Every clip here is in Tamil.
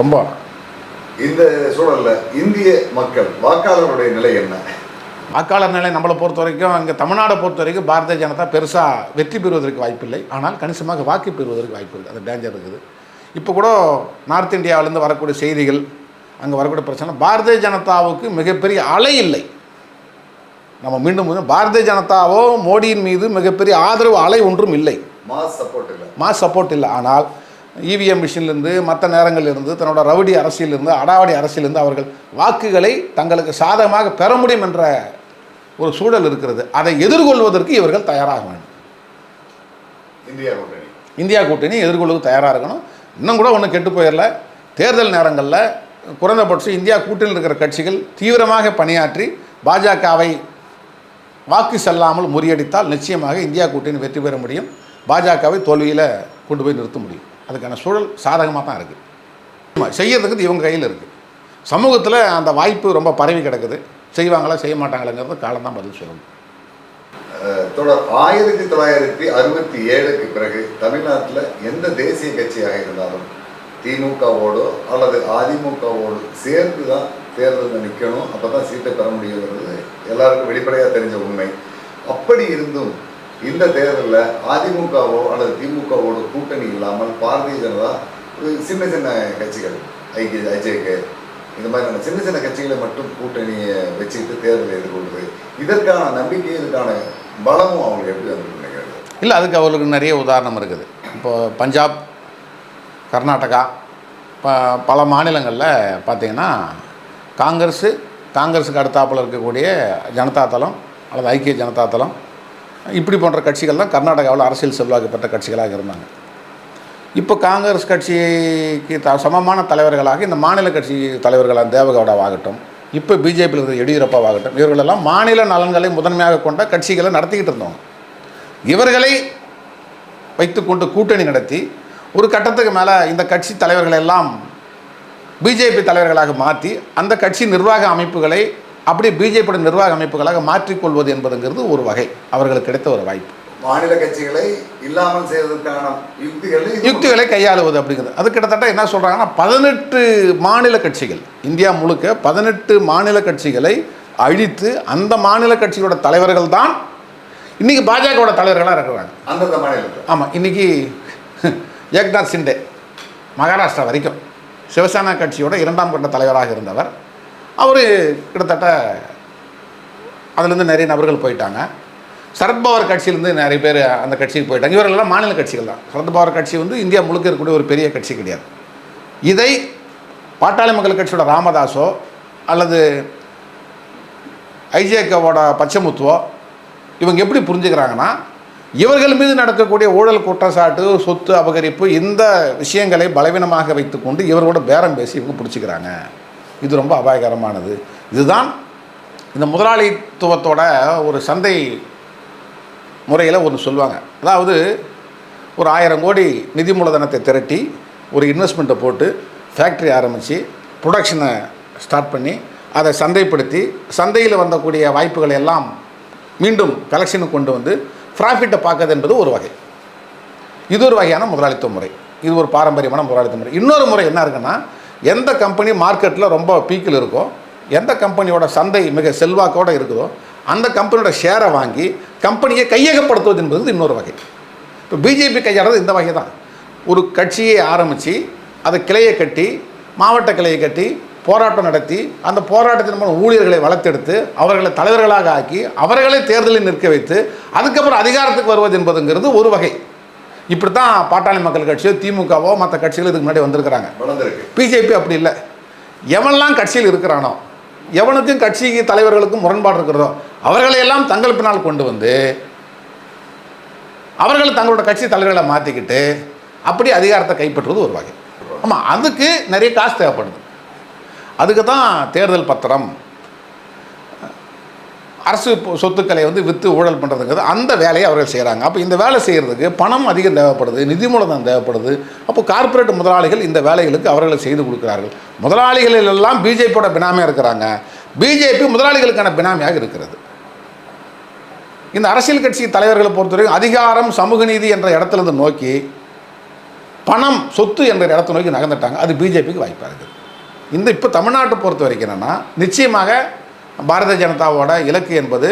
ரொம்ப. இந்த சூழல்ல இந்திய மக்கள் வாக்காளருடைய நிலை என்ன? வாக்காளர் நிலை நம்மளை பொறுத்த வரைக்கும் இங்கே தமிழ்நாடை பொறுத்த வரைக்கும் பாரதிய ஜனதா பெருசாக வெற்றி பெறுவதற்கு வாய்ப்பில்லை. ஆனால் கணிசமாக வாக்கு பெறுவதற்கு வாய்ப்பு இருக்குது அது டேஞ்சர் இருக்குது. இப்போ கூட நார்த் இந்தியாவிலேருந்து வரக்கூடிய செய்திகள் அங்கே வரக்கூடிய பிரச்சனை பாரதிய ஜனதாவுக்கு மிகப்பெரிய அலை இல்லை. நம்ம மீண்டும் பாரதிய ஜனதாவோ மோடியின் மீது மிகப்பெரிய ஆதரவு அலை ஒன்றும் இல்லை. மாஸ் சப்போர்ட் இல்லை. மாஸ் சப்போர்ட் இல்லை. ஆனால் இவிஎம் மிஷினிலிருந்து மற்ற நேரங்களிலிருந்து தன்னோட ரவுடி அரசியலிருந்து அடாவடி அரசியலிருந்து அவர்கள் வாக்குகளை தங்களுக்கு சாதகமாக பெற முடியும் என்ற ஒரு சூழல் இருக்கிறது. அதை எதிர்கொள்வதற்கு இவர்கள் தயாராக வேண்டும். இந்தியா கூட்டணி. இந்தியா கூட்டணி எதிர்கொள்வதற்கு தயாராக இருக்கணும். இன்னும் கூட ஒன்றும் கெட்டு போயிடல. தேர்தல் நேரங்களில் குறைந்தபட்சம் இந்தியா கூட்டணியில் இருக்கிற கட்சிகள் தீவிரமாக பணியாற்றி பாஜகவை வாக்கு செல்லாமல் முறியடித்தால் நிச்சயமாக இந்தியா கூட்டணி வெற்றி பெற முடியும். பாஜகவை தோல்வியில் கொண்டு போய் நிறுத்த முடியும். அதுக்கான சூழல் சாதகமாக தான் இருக்குது செய்யறதுக்கு இவங்க கையில் இருக்குது சமூகத்தில் அந்த வாய்ப்பு ரொம்ப பரவி கிடக்குது. செய்வாங்களா செய்ய மாட்டாங்களாங்கிறது காலம்தான் பதில் சொல்லணும் தொடர் ஆயிரத்தி தொள்ளாயிரத்தி அறுபத்தி ஏழுக்கு பிறகு தமிழ்நாட்டில் எந்த தேசிய கட்சியாக இருந்தாலும் திமுகவோடோ அல்லது அதிமுகவோடு சேர்ந்து தான் தேர்தலில் நிற்கணும் அப்போ தான் சீட்டை பெற முடியுங்கிறது எல்லாருக்கும் வெளிப்படையாக தெரிஞ்ச உண்மை. அப்படி இருந்தும் இந்த தேர்தலில் அதிமுகவோ அல்லது திமுகவோட கூட்டணி இல்லாமல் பாரதிய ஜனதா ஒரு சின்ன சின்ன கட்சிகள் ஐக்கிய ஐஜேகே இந்த மாதிரியான சின்ன சின்ன கட்சிகளை மட்டும் கூட்டணியை வச்சுக்கிட்டு தேர்தலை எதிர்கொள்வது. இதற்கான நம்பிக்கை இதற்கான பலமும் அவங்களுக்கு எப்படி வந்து நினைக்கிறது இல்லை அதுக்கு அவர்களுக்கு நிறைய உதாரணம் இருக்குது. இப்போ பஞ்சாப் கர்நாடகா ப பல மாநிலங்களில் பார்த்தீங்கன்னா காங்கிரஸு காங்கிரஸுக்கு அடுத்தாப்பில் இருக்கக்கூடிய ஜனதா தளம் அல்லது ஐக்கிய ஜனதா தளம் இப்படி போன்ற கட்சிகள் தான் கர்நாடகாவில் அரசியல் செல்வாக்கு பெற்ற கட்சிகளாக இருந்தாங்க. இப்போ காங்கிரஸ் கட்சிக்கு த சமமான தலைவர்களாக இந்த மாநில கட்சி தலைவர்களாக தேவகவுடாவாகட்டும் இப்போ பிஜேபியில் இருக்கிற எடியூரப்பாவாகட்டும் இவர்களெல்லாம் மாநில நலன்களை முதன்மையாக கொண்ட கட்சிகளை நடத்திக்கிட்டு இருந்தோம் இவர்களை வைத்துக்கொண்டு கூட்டணி நடத்தி ஒரு கட்டத்துக்கு மேலே இந்த கட்சி தலைவர்களெல்லாம் பிஜேபி தலைவர்களாக மாற்றி அந்த கட்சி நிர்வாக அமைப்புகளை அப்படியே பிஜேபியோட நிர்வாக அமைப்புகளாக மாற்றிக்கொள்வது என்பதுங்கிறது ஒரு வகை. அவர்களுக்கு கிடைத்த ஒரு வாய்ப்பு. மாநில கட்சிகளை இல்லாமல் செய்வதற்கான யுக்திகள் கையாளுவது அப்படிங்கிறது. அது கிட்டத்தட்ட என்ன சொல்கிறாங்கன்னா பதினெட்டு மாநில கட்சிகள் இந்தியா முழுக்க பதினெட்டு மாநில கட்சிகளை அழித்து அந்த மாநில கட்சிகளோட தலைவர்கள் தான் இன்றைக்கி பாஜகவோட தலைவர்களாக இருக்கிறாங்க. அந்தந்த மாநிலத்தில் ஆமாம் இன்றைக்கி ஏக்நாத் சிண்டே மகாராஷ்டிரா வரைக்கும் சிவசேனா கட்சியோட இரண்டாம் கட்ட தலைவராக இருந்தவர். அவர் கிட்டத்தட்ட அதுலேருந்து நிறைய நபர்கள் போயிட்டாங்க. சரத்பவார் கட்சியிலேருந்து நிறைய பேர் அந்த கட்சிக்கு போயிட்டாங்க. இவர்களெல்லாம் மாநில கட்சிகள் தான். சரத்பவார் கட்சி வந்து இந்தியா முழுக்க இருக்கக்கூடிய ஒரு பெரிய கட்சி கிடையாது. இதை பாட்டாளி மக்கள் கட்சியோட ராமதாஸோ அல்லது ஐஜேகவோட பச்சமுத்துவோ இவங்க எப்படி புரிஞ்சுக்கிறாங்கன்னா இவர்கள் மீது நடக்கக்கூடிய ஊழல் குற்றச்சாட்டு சொத்து அபகரிப்பு இந்த விஷயங்களை பலவீனமாக வைத்துக்கொண்டு இவரோட பேரம் பேசி இவங்க பிடிச்சிக்கிறாங்க. இது ரொம்ப அபாயகரமானது. இதுதான் இந்த முதலாளித்துவத்தோட ஒரு சந்தை முறையில் ஒன்று சொல்லுவாங்க. அதாவது ஒரு ஆயிரம் கோடி நிதி மூலதனத்தை திரட்டி ஒரு இன்வெஸ்ட்மெண்ட்டை போட்டு ஃபேக்ட்ரி ஆரம்பித்து ப்ரொடக்ஷனை ஸ்டார்ட் பண்ணி அதை சந்தைப்படுத்தி சந்தையில் வந்தக்கூடிய வாய்ப்புகளை எல்லாம் மீண்டும் கலெக்ஷனுக்கு கொண்டு வந்து ப்ராஃபிட்டை பார்க்கறது என்பது ஒரு வகை. இது ஒரு வகையான முதலாளித்துவ முறை. இது ஒரு பாரம்பரியமான முதலாளித்துவ முறை. இன்னொரு முறை என்ன இருக்குன்னா எந்த கம்பெனி மார்க்கெட்டில் ரொம்ப பீக்கில் இருக்கோ எந்த கம்பெனியோட சந்தை மிக செல்வாக்கோடு இருக்குதோ அந்த கம்பெனியோட ஷேரை வாங்கி கம்பெனியை கையகப்படுத்துவது என்பது இன்னொரு வகை. இப்போ பிஜேபி கையாடுறது இந்த வகை தான். ஒரு கட்சியை ஆரம்பித்து அதை கிளையை கட்டி மாவட்ட கிளையை கட்டி போராட்டம் நடத்தி அந்த போராட்டத்தின் மூலம் ஊழியர்களை வளர்த்தெடுத்து அவர்களை தலைவர்களாக ஆக்கி அவர்களை தேர்தலில் நிற்க வைத்து அதுக்கப்புறம் அதிகாரத்துக்கு வருவது என்பதுங்கிறது ஒரு வகை. இப்படி தான் பாட்டாளி மக்கள் கட்சியோ திமுகவோ மற்ற கட்சிகள் இதுக்கு முன்னாடி வந்திருக்கிறாங்க. பிஜேபி அப்படி இல்லை. எவன்லாம் கட்சியில் இருக்கிறானோ எவனுக்கும் கட்சி தலைவர்களுக்கும் முரண்பாடு இருக்கிறதோ அவர்களையெல்லாம் தங்கள் பின்னால் கொண்டு வந்து அவர்கள் தங்களோட கட்சி தலைவர்களை மாற்றிக்கிட்டு அப்படி அதிகாரத்தை கைப்பற்றுவது ஒரு வகை. ஆமாம் அதுக்கு நிறைய காசு தேவைப்படுது. அதுக்கு தான் தேர்தல் பத்திரம் அரசு சொத்துக்களை வந்து விற்று ஊழல் பண்ணுறதுங்கிறது அந்த வேலையை அவர்கள் செய்கிறாங்க அப்போ இந்த வேலை செய்கிறதுக்கு பணம் அதிகம் தேவைப்படுது நிதி மூலதனம் தேவைப்படுது. அப்போ கார்ப்பரேட் முதலாளிகள் இந்த வேலைகளுக்கு அவர்களை செய்து கொடுக்கிறார்கள். முதலாளிகளில் எல்லாம் பிஜேபியோட பினாமியாக இருக்கிறாங்க. பிஜேபி முதலாளிகளுக்கான பினாமியாக இருக்கிறது. இந்த அரசியல் கட்சி தலைவர்களை பொறுத்தவரைக்கும் அதிகாரம் சமூக நீதி என்ற இடத்துலேருந்து நோக்கி பணம் சொத்து என்ற இடத்தை நோக்கி நகர்ந்துட்டாங்க. அது பிஜேபிக்கு வாய்ப்பாக இருக்குது. இந்த இப்போ தமிழ்நாட்டை பொறுத்த வரைக்கும் என்னென்னா நிச்சயமாக பாரதிய ஜனதாவோட இலக்கு என்பது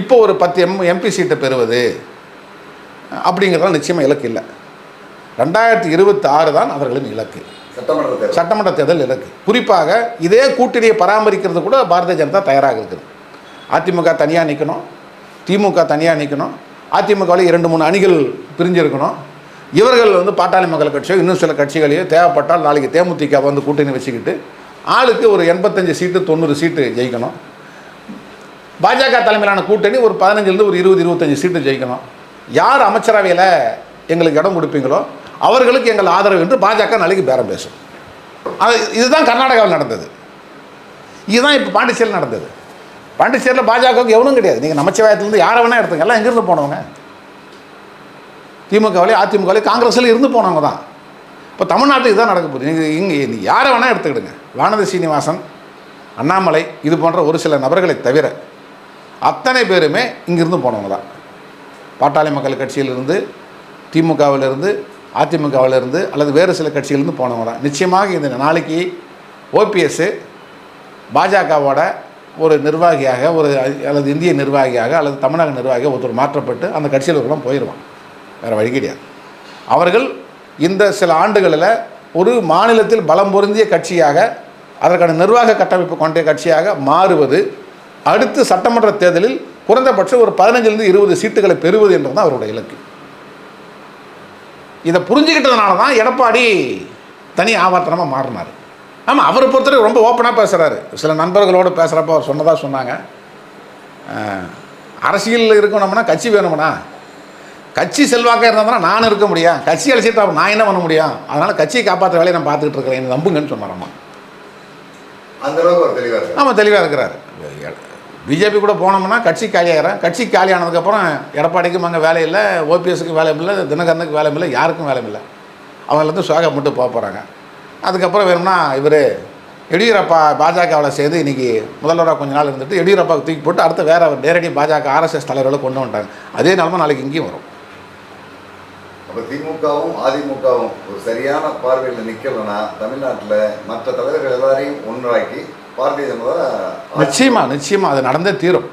இப்போ ஒரு பத்து எம் எம்பி சீட்டை பெறுவது. அப்படிங்கிறதுலாம் நிச்சயமாக இலக்கு இல்லை. ரெண்டாயிரத்தி இருபத்தி ஆறு தான் அவர்களின் இலக்கு. சட்டமன்ற சட்டமன்ற தேர்தல் இலக்கு. குறிப்பாக இதே கூட்டணியை பராமரிக்கிறது கூட பாரதிய ஜனதா தயாராக இருக்குது. அதிமுக தனியாக நிற்கணும் திமுக தனியாக நிற்கணும் அதிமுகவில் இரண்டு மூணு அணிகள் பிரிஞ்சிருக்கணும். இவர்கள் வந்து பாட்டாளி மக்கள் கட்சியோ இன்னும் சில கட்சிகளையோ தேவைப்பட்டால் நாளைக்கு தேமுதிக வந்து கூட்டணி வச்சுக்கிட்டு ஆளுக்கு ஒரு எண்பத்தஞ்சு சீட்டு தொண்ணூறு சீட்டு ஜெயிக்கணும். பாஜக தலைமையிலான கூட்டணி ஒரு பதினஞ்சுலேருந்து ஒரு இருபது இருபத்தஞ்சு சீட்டு ஜெயிக்கணும். யார் அமைச்சரவையில் எங்களுக்கு இடம் கொடுப்பீங்களோ அவர்களுக்கு எங்கள் ஆதரவு என்று பாஜக நாளைக்கு பேரம் பேசும். அது இதுதான் கர்நாடகாவில் நடந்தது. இதுதான் இப்போ பாண்டிச்சேரியில் நடந்தது. பாண்டிச்சேரியில் பாஜகவுக்கு எவனும் கிடையாது. நீங்கள் நமச்சிவாயத்துலேருந்து யாரை வேணால் எடுத்துங்க. எல்லாம் எங்கேருந்து போனவங்க? திமுகவிலே அதிமுகவிலே காங்கிரஸில் இருந்து போனவங்க தான். இப்போ தமிழ்நாட்டில் இதுதான் நடக்க போகுது. நீங்கள் இங்கே யாரை வேணால் எடுத்துக்கிடுங்க. வானதி சீனிவாசன் அண்ணாமலை இது போன்ற ஒரு சில நபர்களை தவிர அத்தனை பேருமே இங்கிருந்து போனவங்க தான். பாட்டாளி மக்கள் கட்சியிலிருந்து திமுகவிலிருந்து அதிமுகவிலிருந்து அல்லது வேறு சில கட்சியிலிருந்து போனவங்க தான். நிச்சயமாக இந்த நாளைக்கு ஓபிஎஸ்ஸு பாஜகவோட ஒரு நிர்வாகியாக ஒரு அல்லது இந்திய நிர்வாகியாக அல்லது தமிழக நிர்வாகியாக ஒருத்தர் மாற்றப்பட்டு அந்த கட்சியில் இருக்கலாம் போயிடுவான் வேறு வழி கிடையாது. அவர்கள் இந்த சில ஆண்டுகளில் ஒரு மாநிலத்தில் பலம் பொருந்திய கட்சியாக அதற்கான நிர்வாக கட்டமைப்பு கொண்ட கட்சியாக மாறுவது அடுத்து சட்டமன்ற தேர்தலில் குறைந்தபட்சம் ஒரு பதினஞ்சிலிருந்து இருபது சீட்டுகளை பெறுவது என்றது தான் அவருடைய இலக்கு. இதை புரிஞ்சுக்கிட்டதுனால தான் எடப்பாடி தனி ஆவர்த்தனமாக மாறினார். ஆமாம் அவரை பொறுத்தவரை ரொம்ப ஓப்பனாக பேசுகிறாரு சில நண்பர்களோடு பேசுகிறப்ப அவர் சொன்னதாக சொன்னாங்க. அரசியலில் இருக்கணும்னா கட்சி வேணும்னா. கட்சி செல்வாக்காக இருந்தால் நான் இருக்க முடியும். கட்சி அழைச்சிட்டு அப்புறம் நான் என்ன பண்ண முடியும்? அதனால் கட்சியை காப்பாற்ற வேலையை நான் பார்த்துக்கிட்டு இருக்கிறேன். என்னை நம்புங்கன்னு சொன்னாராம்மா அந்த ஆமாம் தெளிவாக இருக்கிறார். பிஜேபி கூட போனோம்னா கட்சி காலியாகிறேன். கட்சி காலியானதுக்கப்புறம் எடப்பாடிக்கும் அங்கே வேலை இல்லை ஓபிஎஸ்க்கு வேலை இல்லை தினகரனுக்கு வேலை இல்லை யாருக்கும் வேலை இல்லை. அவங்கள சோகா மட்டும் போக போகிறாங்க அதுக்கப்புறம் வேணும்னா இவர் எடியூரப்பா பாஜகவில் சேர்ந்து இன்றைக்கி முதல்வராக கொஞ்ச நாள் இருந்துட்டு எடியூரப்பாவுக்கு தூக்கி போட்டு அடுத்து வேறு நேரடி பாஜக ஆர்எஸ்எஸ் தலைவர்களை கொண்டு வந்துட்டாங்க. அதே நிலமை நாளைக்கு இங்கேயும் வரும். அப்போ திமுகவும் அதிமுகவும் ஒரு சரியான பார்வையில் நிற்கலன்னா தமிழ்நாட்டில் மற்ற தலைவர்கள் எல்லாரையும் ஒன்றாக்கி பாரதிய ஜனதா நிச்சயமா நிச்சயமா அது நடந்தே தீரும்.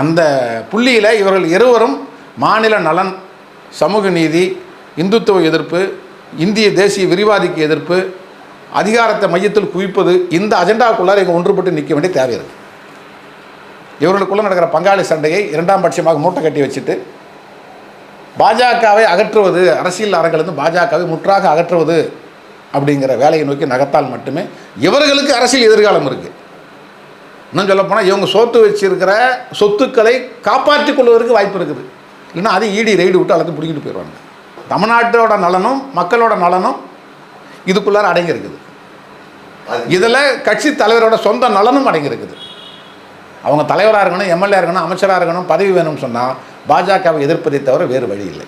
அந்த புள்ளியில் இவர்கள் இருவரும் மாநில நலன் சமூக நீதி இந்துத்துவ எதிர்ப்பு இந்திய தேசிய விரிவாதிக்கு எதிர்ப்பு அதிகாரத்தை மையத்தில் குவிப்பது இந்த அஜெண்டாக்குள்ளார இங்கே ஒன்றுபட்டு நிற்க வேண்டிய தேவை இருக்கு. இவர்களுக்குள்ளே நடக்கிற பங்காளி சண்டையை இரண்டாம் பட்சமாக மூட்டை கட்டி வச்சுட்டு பாஜகவை அகற்றுவது அரசியல் அரங்கிலிருந்து பாஜகவை முற்றாக அகற்றுவது அப்படிங்கிற வேலையை நோக்கி நகர்த்தால் மட்டுமே இவர்களுக்கு அரசியல் எதிர்காலம் இருக்குது இன்னும் சொல்லப்போனால் இவங்க சோத்து வச்சிருக்கிற சொத்துக்களை காப்பாற்றிக் கொள்வதற்கு வாய்ப்பு இருக்குது. இல்லைன்னா அது ஈடி ரெய்டு விட்டு அல்லது பிடிக்கிட்டு போயிடுவாங்க தமிழ்நாட்டோட நலனும் மக்களோட நலனும் இதுக்குள்ளார அடங்கியிருக்குது. இதில் கட்சி தலைவரோட சொந்த நலனும் அடங்கியிருக்குது. அவங்க தலைவராக இருக்கணும் எம்எல்ஏ இருக்கணும் அமைச்சராக இருக்கணும் பதவி வேணும்னு சொன்னால் பாஜகவை எதிர்ப்பதை தவிர வேறு வழி இல்லை.